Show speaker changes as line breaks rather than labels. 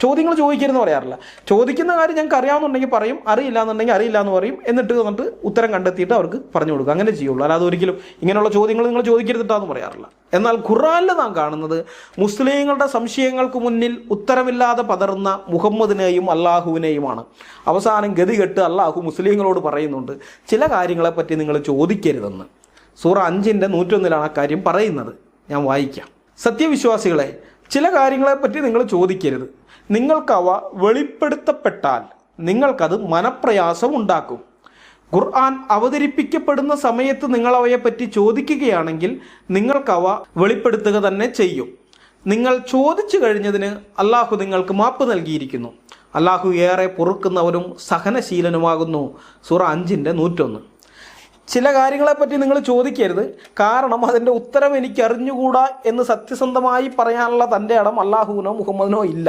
ചോദ്യങ്ങൾ ചോദിക്കരുതെന്ന് പറയാറില്ല. ചോദിക്കുന്ന കാര്യം ഞങ്ങൾക്ക് അറിയാമെന്നുണ്ടെങ്കിൽ പറയും അറിയില്ല എന്നുണ്ടെങ്കിൽ അറിയില്ല എന്ന് പറയും എന്നിട്ട് വന്നിട്ട് ഉത്തരം കണ്ടെത്തിയിട്ട് അവർക്ക് പറഞ്ഞു കൊടുക്കുക. അങ്ങനെ ചെയ്യുള്ളൂ. അല്ലാതെ ഒരിക്കലും ഇങ്ങനെയുള്ള ചോദ്യങ്ങൾ നിങ്ങൾ ചോദിക്കരുതിട്ടാന്ന് പറയാറില്ല. എന്നാൽ ഖുറാനിൽ നാം കാണുന്നത് മുസ്ലിങ്ങളുടെ സംശയങ്ങൾക്ക് മുന്നിൽ ഉത്തരമില്ലാതെ പതറുന്ന മുഹമ്മദിനെയും അള്ളാഹുവിനെയുമാണ് അവസാനം ഗതികെട്ട് അള്ളാഹു മുസ്ലിങ്ങളോട് പറയുന്നുണ്ട് ചില കാര്യങ്ങളെപ്പറ്റി നിങ്ങൾ ചോദിക്കരുതെന്ന്. സൂറ അഞ്ചിന്റെ നൂറ്റൊന്നിലാണ് ആ കാര്യം പറയുന്നത്. ഞാൻ വായിക്കാം. സത്യവിശ്വാസികളെ ചില കാര്യങ്ങളെപ്പറ്റി നിങ്ങൾ ചോദിക്കരുത്. നിങ്ങൾക്കവ വെളിപ്പെടുത്തപ്പെട്ടാൽ നിങ്ങൾക്കത് മനപ്രയാസം ഉണ്ടാക്കും. ഖുർആൻ അവതരിപ്പിക്കപ്പെടുന്ന സമയത്ത് നിങ്ങളവയെപ്പറ്റി ചോദിക്കുകയാണെങ്കിൽ നിങ്ങൾക്കവ വെളിപ്പെടുത്തുക തന്നെ ചെയ്യും. നിങ്ങൾ ചോദിച്ചു കഴിഞ്ഞതിന് അള്ളാഹു നിങ്ങൾക്ക് മാപ്പ് നൽകിയിരിക്കുന്നു. അള്ളാഹു ഏറെ പൊറുക്കുന്നവരും സഹനശീലനുമാകുന്നു. സൂറ അഞ്ചിന്റെ നൂറ്റൊന്ന്. ചില കാര്യങ്ങളെപ്പറ്റി നിങ്ങൾ ചോദിക്കരുത്. കാരണം അതിന്റെ ഉത്തരം എനിക്ക് അറിഞ്ഞുകൂടാ എന്ന് സത്യസന്ധമായി പറയാനുള്ള തന്റെ ഇടം അള്ളാഹുവിനോ മുഹമ്മദിനോ ഇല്ല.